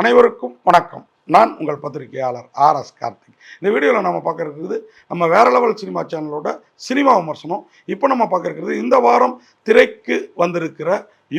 அனைவருக்கும் வணக்கம். நான் உங்கள் பத்திரிகையாளர் ஆர் எஸ் கார்த்திக். இந்த வீடியோவில் நம்ம பார்க்க இருக்கிறது நம்ம வேற லெவல் சினிமா சேனலோட சினிமா விமர்சனம். இப்போ நம்ம பார்க்க இருக்கிறது இந்த வாரம் திரைக்கு வந்திருக்கிற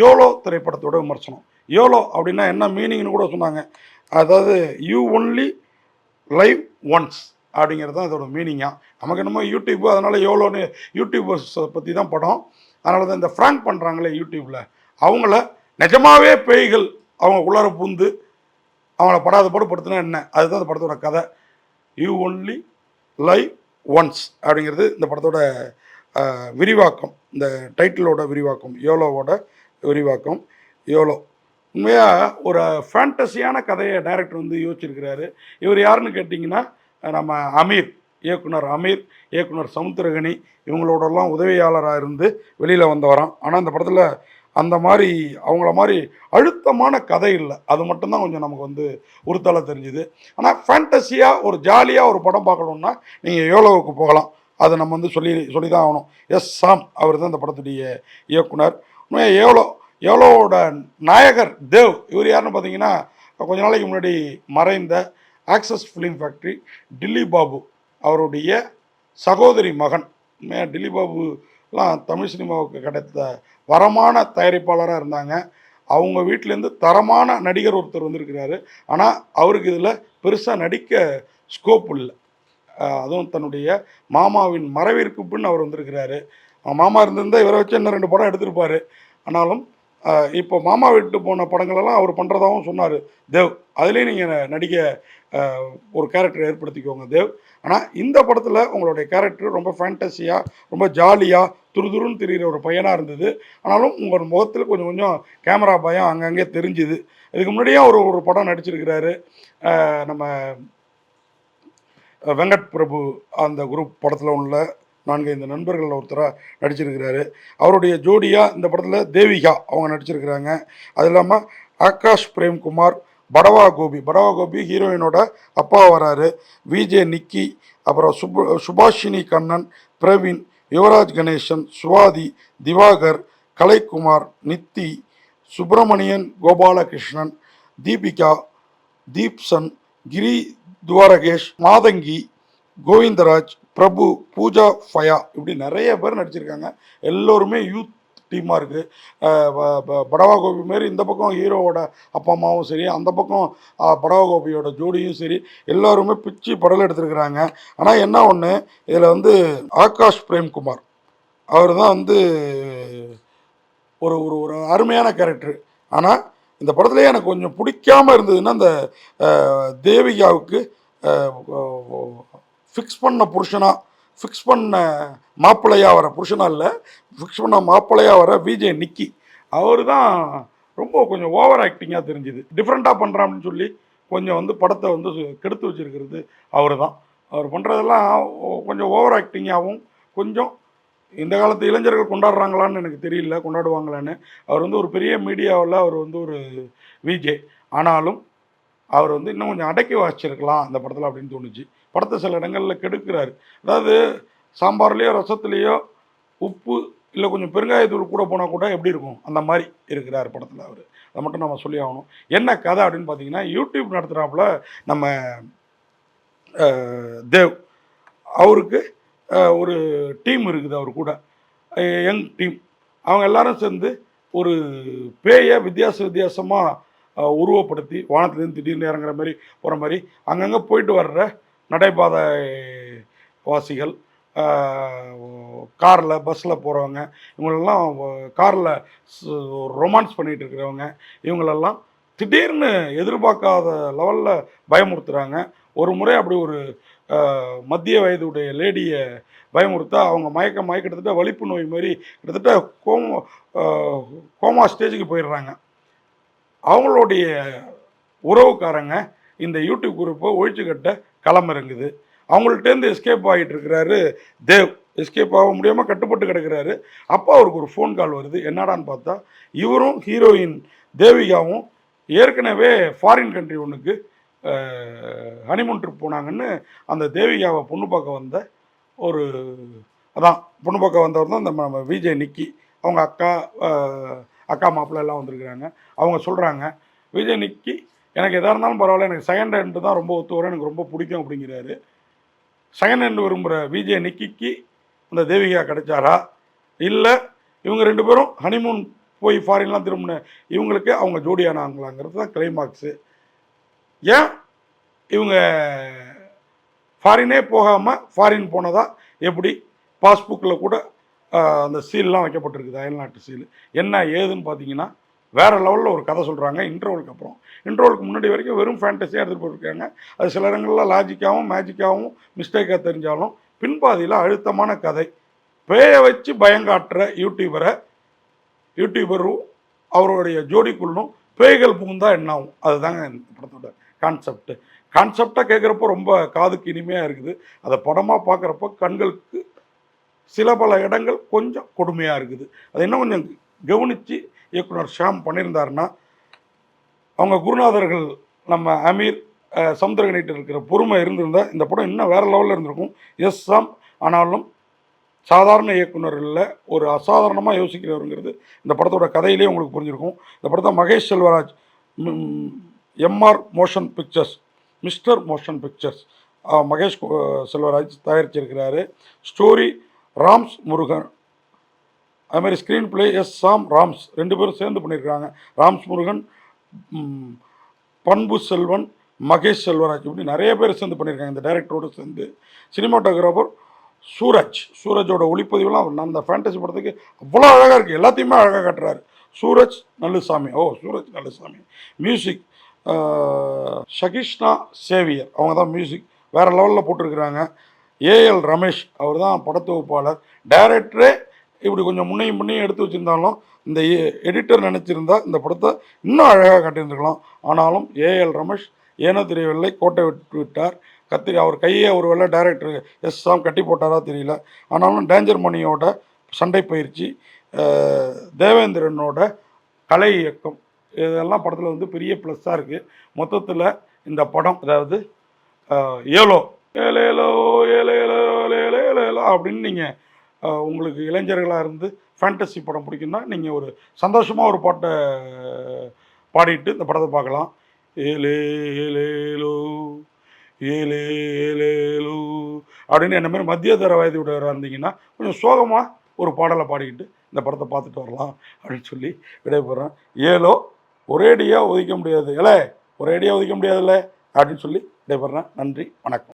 யோலோ திரைப்படத்தோட விமர்சனம். யோலோ அப்படின்னா என்ன மீனிங்னு கூட சொன்னாங்க. அதாவது யூ ஒன்லி லைவ் ஒன்ஸ் அப்படிங்கிறது தான் இதோட மீனிங்காக நமக்கு என்னமோ யூடியூப்பு அதனால் யோலோன்னு யூடியூபர்ஸ் பற்றி தான் படம். அதனால தான் இந்த ஃப்ராங்க் பண்ணுறாங்களே யூடியூப்பில் அவங்கள நிஜமாகவே பேய்கள் அவங்க உள்ளார பூந்து அவங்கள படாத பாடு படுத்தினா என்ன? அதுதான் அந்த படத்தோட கதை. யூ ஒன்லி லைவ் ஒன்ஸ் அப்படிங்கிறது இந்த படத்தோட விரிவாக்கம். இந்த டைட்டிலோட விரிவாக்கம். யோலோவோட விரிவாக்கம். யோலோ. உண்மையாக ஒரு ஃபேண்டஸியான கதையை டைரக்டர் வந்து யோசிச்சிருக்கிறாரு. இவர் யாருன்னு கேட்டிங்கன்னா நம்ம அமீர் இயக்குனர் அமீர் இயக்குனர் சமுத்திரகனி இவங்களோடலாம் உதவியாளராக இருந்து வெளியில் வந்தவராம். ஆனால் இந்த படத்தில் அந்த மாதிரி அவங்கள மாதிரி அழுத்தமான கதை இல்லை. அது மட்டும்தான் கொஞ்சம் நமக்கு வந்து உறுத்தல தெரிஞ்சுது. ஆனால் ஃபேண்டஸியாக ஒரு ஜாலியாக ஒரு படம் பார்க்கணுன்னா நீங்கள் யோலோவுக்கு போகலாம்? அதை நம்ம வந்து சொல்லி சொல்லி தான் ஆகணும். எஸ் சாம் அவர் தான் இந்த படத்துடைய இயக்குனர். உண்மையாக எவ்வளோ எவ்வளோவோட நாயகர் தேவ் இவர் யாருன்னு பார்த்தீங்கன்னா கொஞ்ச நாளைக்கு முன்னாடி மறைந்த Access film factory Dilli Babu அவருடைய சகோதரி மகன். டில்லி பாபுலாம் தமிழ் சினிமாவுக்கு கிடைத்த வரமான தயாரிப்பாளராக இருந்தாங்க. அவங்க வீட்டிலேருந்து தரமான நடிகர் ஒருத்தர் வந்திருக்கிறாரு. ஆனால் அவருக்கு இதில் பெருசாக நடிக்க ஸ்கோப் இல்லை. அதுவும் தன்னுடைய மாமாவின் மறைவிற்கு பின் அவர் வந்திருக்கிறாரு. மாமா இருந்திருந்தால் இவரை வச்சு இன்னும் ரெண்டு படம் எடுத்திருப்பார். ஆனாலும் இப்போ மாமா விட்டு போன படங்களெல்லாம் அவர் பண்ணுறதாகவும் சொன்னார். தேவ் அதுலேயும் நீங்கள் நடிக்க ஒரு கேரக்டர் ஏற்படுத்திக்கோங்க தேவ். ஆனால் இந்த படத்தில் உங்களுடைய கேரக்டர் ரொம்ப ஃபேண்டஸியாக ரொம்ப ஜாலியாக துருதுருன்னு தெரிகிற ஒரு பையனாக இருந்தது. ஆனாலும் உங்கள் முகத்தில் கொஞ்சம் கொஞ்சம் கேமரா பயம் அங்கங்கே தெரிஞ்சுது. இதுக்கு முன்னாடியே ஒரு ஒரு படம் நடிச்சிருக்கிறாரு. நம்ம வெங்கட் பிரபு அந்த குரூப் படத்தில் உள்ள நான்கு ஐந்து நண்பர்கள் ஒருத்தராக நடிச்சிருக்கிறாரு. அவருடைய ஜோடியாக இந்த படத்தில் தேவிகா அவங்க நடிச்சிருக்கிறாங்க. அது இல்லாமல் ஆகாஷ் பிரேம்குமார் படவா கோபி. படவா கோபி ஹீரோயினோட அப்பா வராரு. விஜே நிக்கி அப்புறம் சுப் சுபாஷினி கண்ணன் பிரவீன் யுவராஜ் கணேசன் சுவாதி திவாகர் கலைக்குமார் நித்தி சுப்பிரமணியன் கோபாலகிருஷ்ணன் தீபிகா தீப்சன் கிரி துவாரகேஷ் மாதங்கி கோவிந்தராஜ் பிரபு பூஜா ஃபயா இப்படி நிறைய பேர் நடிச்சிருக்காங்க. எல்லோருமே யூத் டீமாக இருக்குது படவா கோபி மாரி இந்த பக்கம் ஹீரோவோட அப்பா அம்மாவும் சரி அந்த பக்கம் படவா கோபியோட ஜோடியும் சரி எல்லோருமே பிச்சு படல் எடுத்திருக்கிறாங்க. ஆனால் என்ன ஒன்று இதில் வந்து ஆகாஷ் பிரேம்குமார். அவர் தான் வந்து ஒரு ஒரு ஒரு அருமையான கேரக்டர். ஆனால் இந்த படத்துலேயே எனக்கு கொஞ்சம் பிடிக்காமல் இருந்ததுன்னா அந்த தேவிகாவுக்கு ஃபிக்ஸ் பண்ண புருஷனா ஃபிக்ஸ் பண்ண மாப்பிள்ளையாக வர புருஷனா இல்லை ஃபிக்ஸ் பண்ண மாப்பிள்ளையாக வர விஜய் நிக்கி அவர் தான் ரொம்ப கொஞ்சம் ஓவர் ஆக்டிங்காக தெரிஞ்சுது. டிஃப்ரெண்ட்டாக பண்ணுறான்னு சொல்லி கொஞ்சம் வந்து படத்தை வந்து கெடுத்து வச்சிருக்கிறது அவர் தான் அவர் பண்ணுறதெல்லாம் கொஞ்சம் ஓவர் ஆக்டிங்காகவும் கொஞ்சம் இந்த காலத்து இளைஞர்கள் கொண்டாடுறாங்களான்னு எனக்கு தெரியல கொண்டாடுவாங்களான்னு. அவர் வந்து ஒரு பெரிய மீடியாவில் அவர் வந்து ஒரு விஜே ஆனாலும் அவர் வந்து இன்னும் கொஞ்சம் அடக்கி வாசிச்சிருக்கலாம் அந்த படத்தில் அப்படின்னு தோணுச்சு. படத்தை சில இடங்களில் கெடுக்கிறாரு. அதாவது சாம்பார்லேயோ ரசத்துலேயோ உப்பு இல்லை கொஞ்சம் பெருங்காயத்தூள் கூட போனால் கூட எப்படி இருக்கும்? அந்த மாதிரி இருக்கிறார் படத்தில் அவர். அதை மட்டும் நம்ம சொல்லி ஆகணும். என்ன கதை அப்படின்னு பார்த்தீங்கன்னா யூடியூப் நடத்துகிறாப்புல நம்ம தேவ் அவருக்கு ஒரு டீம் இருக்குது அவர் கூட. Young team. அவங்க எல்லாரும் சேர்ந்து ஒரு பேயை வித்தியாச வித்தியாசமாக உருவப்படுத்தி வானத்துலேருந்து திடீர்னு இறங்குற மாதிரி போகிற மாதிரி அங்கங்கே போயிட்டு வர்ற நடைபாதை வாசிகள் காரில் பஸ்ஸில் போகிறவங்க இவங்களெல்லாம் காரில் ரொமான்ஸ் பண்ணிகிட்டு இருக்கிறவங்க இவங்களெல்லாம் திடீர்னு எதிர்பார்க்காத லெவலில் பயமுறுத்துகிறாங்க ஒரு முறை அப்படி ஒரு மத்திய வயதுடைய லேடியை பயமுறுத்தா அவங்க மயக்க மயக்க கிட்டத்தட்ட வலிப்பு நோய் மாதிரி கிட்டத்தட்ட கோமா கோமா ஸ்டேஜுக்கு போயிடுறாங்க. அவங்களுடைய உறவுக்காரங்க இந்த யூடியூப் குரூப்பை ஒழிச்சு கட்ட களம் இறங்குது. அவங்கள்ட்டேருந்து எஸ்கேப் ஆகிட்டு இருக்கிறாரு தேவ். எஸ்கேப் ஆக முடியாமல் கட்டுப்பட்டு கிடக்கிறாரு. அப்போ அவருக்கு ஒரு ஃபோன் கால் வருது. என்னடான்னு பார்த்தா இவரும் ஹீரோயின் தேவிகாவும் ஏற்கனவே ஃபாரின் கண்ட்ரி ஒன்றுக்கு ஹனிமூன் ட்ரிப் போனாங்கன்னு அந்த தேவிகாவை பொண்ணு பார்க்க வந்த ஒரு அதான் பொண்ணு பார்க்க வந்தவர் தான் இந்த விஜய் நிக்கி. அவங்க அக்கா அக்கா மாப்பிள்ள எல்லாம் வந்திருக்கிறாங்க. அவங்க சொல்கிறாங்க விஜய் நிக்கி எனக்கு எதாக இருந்தாலும் பரவாயில்ல எனக்கு செகண்ட் ஹேண்டு தான் ரொம்ப ஒத்து வரும் எனக்கு ரொம்ப பிடிக்கும் அப்படிங்கிறாரு. செகண்ட் ஹேண்டு விரும்புகிற விஜய் நிக்கிக்கு அந்த தேவிகா கிடைச்சாரா? இல்லை இவங்க ரெண்டு பேரும் ஹனிமூன் போய் ஃபாரின்லாம் திரும்பின இவங்களுக்கு அவங்க ஜோடியானாங்களாங்கிறது தான் கிளைமாக்ஸு ஏன்? இவங்க ஃபாரினே போகாமல் ஃபாரின் போனதா? எப்படி? பாஸ்புக்கில் கூட அந்த சீல்லாம் வைக்கப்பட்டிருக்குது அயல்நாட்டு சீல். என்ன ஏதுன்னு பார்த்தீங்கன்னா வேறு லெவலில் ஒரு கதை சொல்கிறாங்க இன்டர்வலுக்கு அப்புறம். இன்டர்வலுக்கு முன்னாடி வரைக்கும் வெறும் ஃபேண்டஸியாக எடுத்துகிட்டு போயிருக்காங்க அது சில இடங்களில் லாஜிக்காகவும் மேஜிக்காகவும் மிஸ்டேக்காக தெரிஞ்சாலும் பின்பாதியில் அழுத்தமான கதை. பேயை வச்சு பயங்காட்டுற யூடியூபரை யூடியூபரும் அவருடைய ஜோடிக்குள்ளும் பேய்கள் புகுந்தா என்ன ஆகும் அதுதாங்க இந்த படத்தோட கான்செப்ட் கான்செப்டாக கேட்குறப்போ ரொம்ப காதுக்கு இனிமையாக இருக்குது. அதை படமாக பார்க்குறப்போ கண்களுக்கு சில பல இடங்கள் கொஞ்சம் கொடுமையாக இருக்குது. அது இன்னும் கொஞ்சம் கவனித்து இயக்குனர் ஷாம் பண்ணியிருந்தாருன்னா அவங்க குருநாதர்கள் நம்ம அமீர் அஹ், சமுத்திரகனிட்டு இருக்கிற பொறுமை இருந்திருந்தால் இந்த படம் இன்னும் வேறு லெவலில் இருந்திருக்கும். எஸ் சாம் ஆனாலும் சாதாரண இயக்குனர் இல்லை ஒரு அசாதாரணமாக யோசிக்கிறவருங்கிறது இந்த படத்தோட கதையிலே உங்களுக்கு புரிஞ்சிருக்கும். இந்த படத்தை Mahesh Selvaraj MR motion pictures mister motion pictures Mahesh Selvaraj தயாரிச்சிருக்கிறாரு. Story Rams Murugan. அதுமாதிரி screenplay S Sam Rams. ரெண்டு பேரும் சேர்ந்து பண்ணியிருக்கிறாங்க. ராம்ஸ் முருகன் பண்பு செல்வன் மகேஷ் செல்வராஜ் இப்படி நிறைய பேர் சேர்ந்து பண்ணியிருக்காங்க. இந்த டைரக்டரோடு சேர்ந்து. சினிமாட்டோகிராஃபர் சூரஜ். சூரஜோட ஒளிப்பதிவுலாம் நான் அந்த ஃபேண்டசி படத்துக்கு அவ்வளோ அழகாக இருக்குது எல்லாத்தையுமே அழகாக காட்டுறாரு. சூரஜ் நல்லுசாமி. ஓ சூரஜ் நல்லுசாமி. மியூசிக் ஷகிஷ்ணா சேவியர். அவங்க தான் மியூசிக் வேறு லெவலில் போட்டிருக்கிறாங்க. ஏஎல் ரமேஷ் அவர் தான் படத்தொகுப்பாளர். டைரக்டரே இப்படி கொஞ்சம் முன்னையும் முன்னையும் எடுத்து வச்சுருந்தாலும் இந்த எடிட்டர் நினச்சிருந்தா இந்த படத்தை இன்னும் அழகாக கட்டியிருந்துருக்கலாம். ஆனாலும் ஏஎல் ரமேஷ் ஏனோ தெரியவில்லை கோட்டை விட்டு விட்டார். கத்தி அவர் கையை ஒரு வேளை டைரக்டர் எஸ் சாம் கட்டி போட்டாரா தெரியல. ஆனாலும் டேஞ்சர் மணியோட சண்டை பயிற்சி தேவேந்திரனோட கலை இயக்கம் இதெல்லாம் படத்தில் வந்து பெரிய ப்ளஸ்ஸாக இருக்குது மொத்தத்தில் இந்த படம் அதாவது ஏலோ ஏலேலோ ஏலேலோ ஏலேலோ அப்படின்னு நீங்கள் உங்களுக்கு இளைஞர்களாக இருந்து ஃபேண்டசி படம் பிடிக்குன்னா நீங்கள் ஒரு சந்தோஷமாக ஒரு பாட்டை பாடிட்டு இந்த படத்தை பார்க்கலாம். ஏலே ஏலேலோ ஏலே ஏலேலோ அப்படின்னு என்ன மாதிரி மத்திய தர வயது இருந்தீங்கன்னா கொஞ்சம் சோகமாக ஒரு பாடலை பாடிக்கிட்டு இந்த படத்தை பார்த்துட்டு வரலாம் அப்படின்னு சொல்லி விடைபெறேன் ஏலோ ஒரேடியாக ஒதுக்க முடியாது. இல்லை ஒரேடியாக ஒதுக்க முடியாதுல்ல அப்படின்னு சொல்லி விடைபெறேன் நன்றி வணக்கம்.